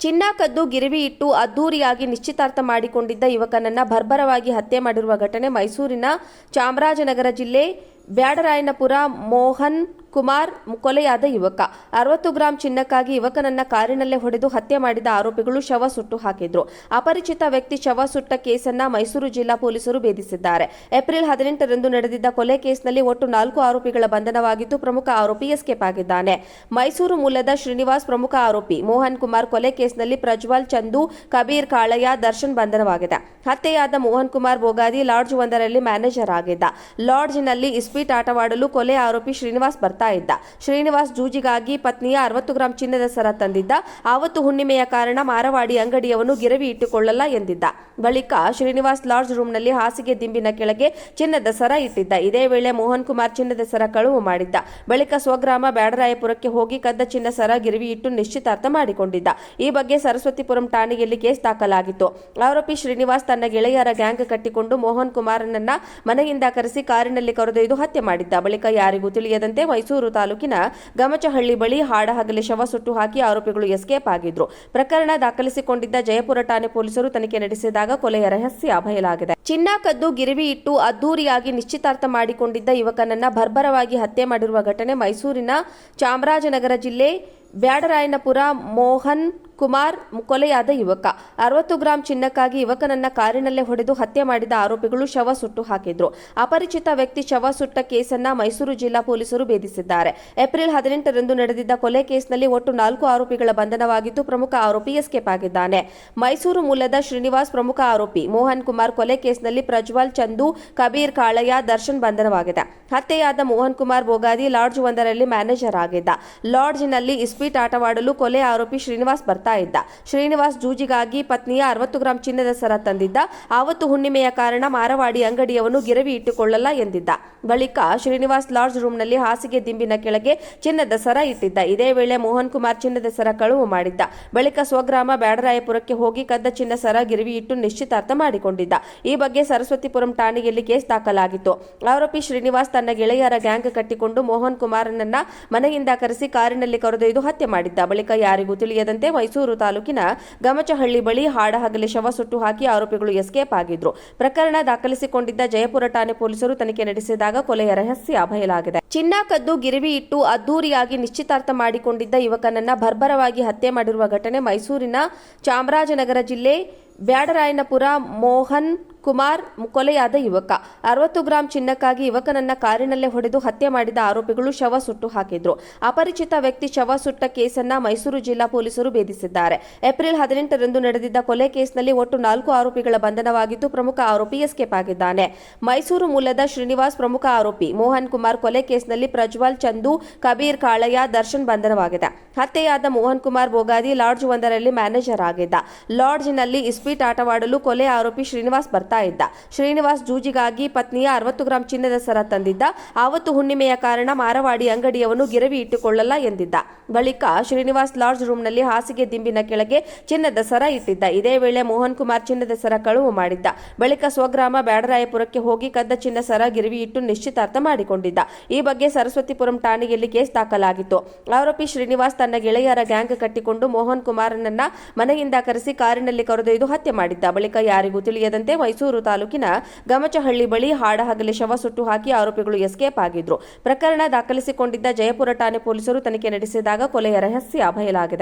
ಚಿನ್ನ ಕದ್ದು ಗಿರಿವಿ ಇಟ್ಟು ಅದ್ದೂರಿಯಾಗಿ ನಿಶ್ಚಿತಾರ್ಥ ಮಾಡಿಕೊಂಡಿದ್ದ ಯುವಕನನ್ನ ಬರ್ಬರವಾಗಿ ಹತ್ಯೆ ಮಾಡಿರುವ ಘಟನೆ ಮೈಸೂರಿನ ಚಾಮರಾಜನಗರ ಜಿಲ್ಲೆ ಬ್ಯಾಡರಾಯನಪುರ ಮೋಹನ್ ಕುಮಾರ್ ಕೊಲೆಯಾದ ಯುವಕ. ಅರವತ್ತು ಗ್ರಾಂ ಚಿನ್ನಕ್ಕಾಗಿ ಯುವಕನನ್ನ ಕಾರಿನಲ್ಲೇ ಹೊಡೆದು ಹತ್ಯೆ ಮಾಡಿದ ಆರೋಪಿಗಳು ಶವ ಸುಟ್ಟು ಹಾಕಿದ್ರು. ಅಪರಿಚಿತ ವ್ಯಕ್ತಿ ಶವ ಸುಟ್ಟ ಕೇಸನ್ನ ಮೈಸೂರು ಜಿಲ್ಲಾ ಪೊಲೀಸರು ಭೇದಿಸಿದ್ದಾರೆ. ಏಪ್ರಿಲ್ ಹದಿನೆಂಟರಂದು ನಡೆದಿದ್ದ ಕೊಲೆ ಕೇಸ್ನಲ್ಲಿ ಒಟ್ಟು ನಾಲ್ಕು ಆರೋಪಿಗಳ ಬಂಧನವಾಗಿದ್ದು ಪ್ರಮುಖ ಆರೋಪಿ ಎಸ್ಕೇಪ್ ಆಗಿದ್ದಾನೆ. ಮೈಸೂರು ಮೂಲದ ಶ್ರೀನಿವಾಸ್ ಪ್ರಮುಖ ಆರೋಪಿ ಮೋಹನ್ ಕುಮಾರ್ ಕೊಲೆ ಕೇಸ್ನಲ್ಲಿ ಪ್ರಜ್ವಲ್, ಚಂದು, ಕಬೀರ್, ಕಾಳಯ್ಯ, ದರ್ಶನ್ ಬಂಧನವಾಗಿದೆ. ಹತ್ಯೆಯಾದ ಮೋಹನ್ ಕುಮಾರ್ ಬೋಗಾದಿ ಲಾಡ್ಜ್ ಒಂದರಲ್ಲಿ ಮ್ಯಾನೇಜರ್ ಆಗಿದ್ದ. ಲಾಡ್ಜ್ನಲ್ಲಿ ಇಸ್ಪೀಟ್ ಆಟವಾಡಲು ಕೊಲೆ ಆರೋಪಿ ಶ್ರೀನಿವಾಸ್ ಬರ್ತಾ ಇದ್ದ. ಶ್ರೀನಿವಾಸ್ ಜೂಜಿಗಾಗಿ ಪತ್ನಿಯ ಅರವತ್ತು ಗ್ರಾಂ ಚಿನ್ನದ ಸರ ತಂದಿದ್ದ. ಆವತ್ತು ಹುಣ್ಣಿಮೆಯ ಕಾರಣ ಮಾರವಾಡಿ ಅಂಗಡಿಯವನು ಗಿರವಿ ಇಟ್ಟುಕೊಳ್ಳಲ್ಲ ಎಂದಿದ್ದ. ಬಳಿಕ ಶ್ರೀನಿವಾಸ್ ಲಾಡ್ಜ್ ರೂಮ್ನಲ್ಲಿ ಹಾಸಿಗೆ ದಿಂಬಿನ ಕೆಳಗೆ ಚಿನ್ನದ ಸರ ಇಟ್ಟಿದ್ದ. ಇದೇ ವೇಳೆ ಮೋಹನ್ ಕುಮಾರ್ ಚಿನ್ನದ ಸರ ಕಳುವು ಮಾಡಿದ್ದ. ಬಳಿಕ ಸ್ವಗ್ರಾಮ ಬ್ಯಾಡರಾಯಪುರಕ್ಕೆ ಹೋಗಿ ಕದ್ದ ಚಿನ್ನ ಸರ ಗಿರವಿ ಇಟ್ಟು ನಿಶ್ಚಿತಾರ್ಥ ಮಾಡಿಕೊಂಡಿದ್ದ. ಈ ಬಗ್ಗೆ ಸರಸ್ವತಿಪುರಂ ಠಾಣೆಯಲ್ಲಿ ಕೇಸ್ ದಾಖಲಾಗಿತ್ತು. ಆರೋಪಿ ಶ್ರೀನಿವಾಸ್ ತನ್ನ ಗೆಳೆಯರ ಗ್ಯಾಂಗ್ ಕಟ್ಟಿಕೊಂಡು ಮೋಹನ್ ಕುಮಾರ್ನನ್ನ ಮನೆಯಿಂದ ಕರೆಸಿ ಕಾರಿನಲ್ಲಿ ಕರೆದೊಯ್ದು ಹತ್ಯೆ ಮಾಡಿದ್ದ. ಬಳಿಕ ಯಾರಿಗೂ ತಿಳಿಯದಂತೆ ಮೈಸೂರು ತಾಲೂಕಿನ ಗಮಚಹಳ್ಳಿ ಬಳಿ ಹಾಡಹಗಲಿ ಶವ ಸುಟ್ಟು ಹಾಕಿ ಆರೋಪಿಗಳು ಎಸ್ಕೇಪ್ ಆಗಿದ್ರು. ಪ್ರಕರಣ ದಾಖಲಿಸಿಕೊಂಡಿದ್ದ ಜಯಪುರ ಠಾಣೆ ಪೊಲೀಸರು ತನಿಖೆ ನಡೆಸಿದಾಗ ಕೊಲೆಯ ರಹಸ್ಯ ಬಯಲಾಗಿದೆ ಚಿನ್ನ, ಕದ್ದು, ಗಿರಿವಿ ಇಟ್ಟು ಅದ್ದೂರಿಯಾಗಿ ನಿಶ್ಚಿತಾರ್ಥ ಮಾಡಿಕೊಂಡಿದ್ದ ಯುವಕನನ್ನ ಬರ್ಬರವಾಗಿ ಹತ್ಯೆ ಮಾಡಿರುವ ಘಟನೆ ಮೈಸೂರಿನ ಚಾಮರಾಜನಗರ ಜಿಲ್ಲೆ ಬ್ಯಾಡರಾಯನಪುರ ಮೋಹನ್ ಕುಮಾರ್ ಕೊಲೆಯಾದ ಯುವಕ. ಅರವತ್ತು ಗ್ರಾಂ ಚಿನ್ನಕ್ಕಾಗಿ ಯುವಕನನ್ನ ಕಾರಿನಲ್ಲೇ ಹೊಡೆದು ಹತ್ಯೆ ಮಾಡಿದ ಆರೋಪಿಗಳು ಶವ ಸುಟ್ಟು ಹಾಕಿದ್ರು. ಅಪರಿಚಿತ ವ್ಯಕ್ತಿ ಶವ ಸುಟ್ಟ ಕೇಸನ್ನ ಮೈಸೂರು ಜಿಲ್ಲಾ ಪೊಲೀಸರು ಭೇದಿಸಿದ್ದಾರೆ. ಏಪ್ರಿಲ್ ಹದಿನೆಂಟರಂದು ನಡೆದಿದ್ದ ಕೊಲೆ ಕೇಸ್ನಲ್ಲಿ ಒಟ್ಟು ನಾಲ್ಕು ಆರೋಪಿಗಳ ಬಂಧನವಾಗಿದ್ದು ಪ್ರಮುಖ ಆರೋಪಿ ಎಸ್ಕೇಪ್ ಆಗಿದ್ದಾನೆ. ಮೈಸೂರು ಮೂಲದ ಶ್ರೀನಿವಾಸ್ ಪ್ರಮುಖ ಆರೋಪಿ ಮೋಹನ್ ಕುಮಾರ್ ಕೊಲೆ ಕೇಸ್ನಲ್ಲಿ ಪ್ರಜ್ವಲ್, ಚಂದು, ಕಬೀರ್, ಕಾಳಯ್ಯ, ದರ್ಶನ್ ಬಂಧನವಾಗಿದೆ. ಹತ್ಯೆಯಾದ ಮೋಹನ್ ಕುಮಾರ್ ಬೋಗಾದಿ ಲಾಡ್ಜ್ ಒಂದರಲ್ಲಿ ಮ್ಯಾನೇಜರ್ ಆಗಿದ್ದ. ಲಾಡ್ಜ್ನಲ್ಲಿ ಇಸ್ಪೀಟ್ ಆಟವಾಡಲು ಕೊಲೆ ಆರೋಪಿ ಶ್ರೀನಿವಾಸ್ ಬರ್ತಾ ಇದ್ದ. ಶ್ರೀನಿವಾಸ್ ಜೂಜಿಗಾಗಿ ಪತ್ನಿಯ ಅರವತ್ತು ಗ್ರಾಂ ಚಿನ್ನದ ಸರ ತಂದಿದ್ದ. ಆವತ್ತು ಹುಣ್ಣಿಮೆಯ ಕಾರಣ ಮಾರವಾಡಿ ಅಂಗಡಿಯವನು ಗಿರವಿ ಇಟ್ಟುಕೊಳ್ಳಲ್ಲ ಎಂದಿದ್ದ. ಬಳಿಕ ಶ್ರೀನಿವಾಸ್ ಲಾಡ್ಜ್ ರೂಮ್ನಲ್ಲಿ ಹಾಸಿಗೆ ದಿಂಬಿನ ಕೆಳಗೆ ಚಿನ್ನದ ಸರ ಇಟ್ಟಿದ್ದ. ಇದೇ ವೇಳೆ ಮೋಹನ್ ಕುಮಾರ್ ಚಿನ್ನದ ಸರ ಕಳುವು ಮಾಡಿದ್ದ. ಬಳಿಕ ಸ್ವಗ್ರಾಮ ಬ್ಯಾಡರಾಯಪುರಕ್ಕೆ ಹೋಗಿ ಕದ್ದ ಚಿನ್ನ ಸರ ಗಿರವಿ ಇಟ್ಟು ನಿಶ್ಚಿತಾರ್ಥ ಮಾಡಿಕೊಂಡಿದ್ದ. ಈ ಬಗ್ಗೆ ಸರಸ್ವತಿಪುರಂ ಠಾಣೆಯಲ್ಲಿ ಕೇಸ್ ದಾಖಲಾಗಿತ್ತು. ಆರೋಪಿ ಶ್ರೀನಿವಾಸ್ ತನ್ನ ಗೆಳೆಯರ ಗ್ಯಾಂಗ್ ಕಟ್ಟಿಕೊಂಡು ಮೋಹನ್ ಕುಮಾರ್ನನ್ನ ಮನೆಯಿಂದ ಕರೆಸಿ ಕಾರಿನಲ್ಲಿ ಕರೆದೊಯ್ದು ಹತ್ಯೆ ಮಾಡಿದ್ದ. ಬಳಿಕ ಯಾರಿಗೂ ತಿಳಿಯದಂತೆ ಮೈಸೂರು ತಾಲೂಕಿನ ಗಮಚಹಳ್ಳಿ ಬಳಿ ಹಾಡಹಗಲಿ ಶವ ಸುಟ್ಟು ಹಾಕಿ ಆರೋಪಿಗಳು ಎಸ್ಕೇಪ್ ಆಗಿದ್ರು. ಪ್ರಕರಣ ದಾಖಲಿಸಿಕೊಂಡಿದ್ದ ಜಯಪುರ ಠಾಣೆ ಪೊಲೀಸರು ತನಿಖೆ ನಡೆಸಿದಾಗ ಕೊಲೆಯ ರಹಸ್ಯ ಬಯಲಾಗಿದೆ. ಚಿನ್ನ ಕದ್ದು ಗಿರಿವಿ ಇಟ್ಟು ಅದ್ದೂರಿಯಾಗಿ ನಿಶ್ಚಿತಾರ್ಥ ಮಾಡಿಕೊಂಡಿದ್ದ ಯುವಕನನ್ನ ಬರ್ಬರವಾಗಿ ಹತ್ಯೆ ಮಾಡಿರುವ ಘಟನೆ ಮೈಸೂರಿನ ಚಾಮರಾಜನಗರ ಜಿಲ್ಲೆ ಬ್ಯಾಡರಾಯನಪುರ ಮೋಹನ್ ಕುಮಾರ್ ಕೊಲೆಯಾದ ಯುವಕ. ಅರವತ್ತು ಗ್ರಾಂ ಚಿನ್ನಕ್ಕಾಗಿ ಯುವಕನನ್ನ ಕಾರಿನಲ್ಲೇ ಹೊಡೆದು ಹತ್ಯೆ ಮಾಡಿದ ಆರೋಪಿಗಳು ಶವ ಸುಟ್ಟು ಹಾಕಿದ್ರು. ಅಪರಿಚಿತ ವ್ಯಕ್ತಿ ಶವ ಸುಟ್ಟ ಕೇಸನ್ನ ಮೈಸೂರು ಜಿಲ್ಲಾ ಪೊಲೀಸರು ಭೇದಿಸಿದ್ದಾರೆ. ಏಪ್ರಿಲ್ ಹದಿನೆಂಟರಂದು ನಡೆದಿದ್ದ ಕೊಲೆ ಕೇಸ್ನಲ್ಲಿ ಒಟ್ಟು ನಾಲ್ಕು ಆರೋಪಿಗಳ ಬಂಧನವಾಗಿದ್ದು ಪ್ರಮುಖ ಆರೋಪಿ ಎಸ್ಕೇಪ್ ಆಗಿದ್ದಾನೆ. ಮೈಸೂರು ಮೂಲದ ಶ್ರೀನಿವಾಸ್ ಪ್ರಮುಖ ಆರೋಪಿ ಮೋಹನ್ ಕುಮಾರ್ ಕೊಲೆ ಕೇಸ್ನಲ್ಲಿ ಪ್ರಜ್ವಲ್, ಚಂದು, ಕಬೀರ್, ಕಾಳಯ್ಯ ದರ್ಶನ್ ಬಂಧನವಾಗಿದೆ. ಹತ್ಯೆಯಾದ ಮೋಹನ್ ಕುಮಾರ್ ಬೋಗಾದಿ ಲಾಡ್ಜ್ ಒಂದರಲ್ಲಿ ಮ್ಯಾನೇಜರ್ ಆಗಿದ್ದ. ಲಾಡ್ಜ್ನಲ್ಲಿ ಇಸ್ಪೀಟ್ ಆಟವಾಡಲು ಕೊಲೆ ಆರೋಪಿ ಶ್ರೀನಿವಾಸ್ ಬರ್ತಾ ಇದ್ದ. ಶ್ರೀನಿವಾಸ್ ಜೂಜಿಗಾಗಿ ಪತ್ನಿಯ ಅರವತ್ತು ಗ್ರಾಂ ಚಿನ್ನದ ಸರ ತಂದಿದ್ದ. ಆವತ್ತು ಹುಣ್ಣಿಮೆಯ ಕಾರಣ ಮಾರವಾಡಿ ಅಂಗಡಿಯವನು ಗಿರವಿ ಇಟ್ಟುಕೊಳ್ಳಲ್ಲ ಎಂದಿದ್ದ. ಬಳಿಕ ಶ್ರೀನಿವಾಸ್ ಲಾಡ್ಜ್ ರೂಮ್ನಲ್ಲಿ ಹಾಸಿಗೆ ದಿಂಬಿನ ಕೆಳಗೆ ಚಿನ್ನದ ಸರ ಇಟ್ಟಿದ್ದ. ಇದೇ ವೇಳೆ ಮೋಹನ್ ಕುಮಾರ್ ಚಿನ್ನದ ಸರ ಕಳುವು ಮಾಡಿದ್ದ. ಬಳಿಕ ಸ್ವಗ್ರಾಮ ಬ್ಯಾಡರಾಯಪುರಕ್ಕೆ ಹೋಗಿ ಕದ್ದ ಚಿನ್ನ ಸರ ಗಿರವಿ ಇಟ್ಟು ನಿಶ್ಚಿತಾರ್ಥ ಮಾಡಿಕೊಂಡಿದ್ದ. ಈ ಬಗ್ಗೆ ಸರಸ್ವತಿಪುರಂ ಠಾಣೆಯಲ್ಲಿ ಕೇಸ್ ದಾಖಲಾಗಿತ್ತು. ಆರೋಪಿ ಶ್ರೀನಿವಾಸ್ ತನ್ನ ಗೆಳೆಯರ ಗ್ಯಾಂಗ್ ಕಟ್ಟಿಕೊಂಡು ಮೋಹನ್ ಕುಮಾರನನ್ನ ಮನೆಯಿಂದ ಕರೆಸಿ ಕಾರಿನಲ್ಲಿ ಕರೆದೊಯ್ದು ಹತ್ಯೆ ಮಾಡಿದ್ದ. ಬಳಿಕ ಯಾರಿಗೂ ತಿಳಿಯದಂತೆ ಮೈಸೂರು ತಾಲೂಕಿನ ಗಮಚಹಳ್ಳಿ ಬಳಿ ಹಾಡಹಗಲಿ ಶವ ಸುಟ್ಟು ಹಾಕಿ ಆರೋಪಿಗಳು ಎಸ್ಕೇಪ್ ಆಗಿದ್ರು. ಪ್ರಕರಣ ದಾಖಲಿಸಿಕೊಂಡಿದ್ದ ಜಯಪುರ ಠಾಣೆ ಪೊಲೀಸರು ತನಿಖೆ ನಡೆಸಿದಾಗ ಕೊಲೆಯ ರಹಸ್ಯ ಬಯಲಾಗಿದೆ